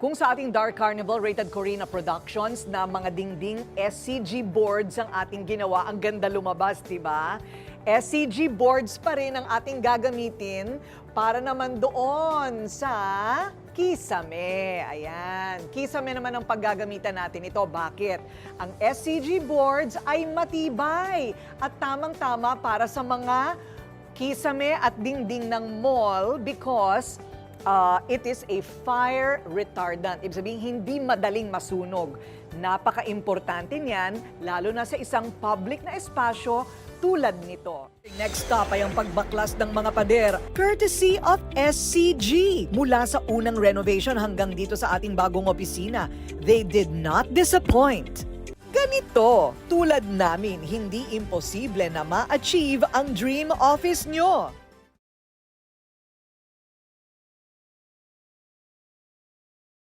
Kung sa ating Dark Carnival Rated Corina Productions na mga dingding SCG boards ang ating ginawa, ang ganda lumabas, di ba? SCG boards pa rin ang ating gagamitin para naman doon sa Kisame. Ayan. Kisame naman ang paggagamitan natin ito. Bakit? Ang SCG boards ay matibay at tamang-tama para sa mga kisame at dingding ng mall because uh, it is a fire retardant. Ibig sabihin, hindi madaling masunog. Napaka-importante niyan, lalo na sa isang public na espasyo tulad nito. Next stop ay ang pagbaklas ng mga pader, courtesy of SCG. Mula sa unang renovation hanggang dito sa ating bagong opisina, they did not disappoint. Ganito, tulad namin, hindi imposible na ma-achieve ang dream office nyo.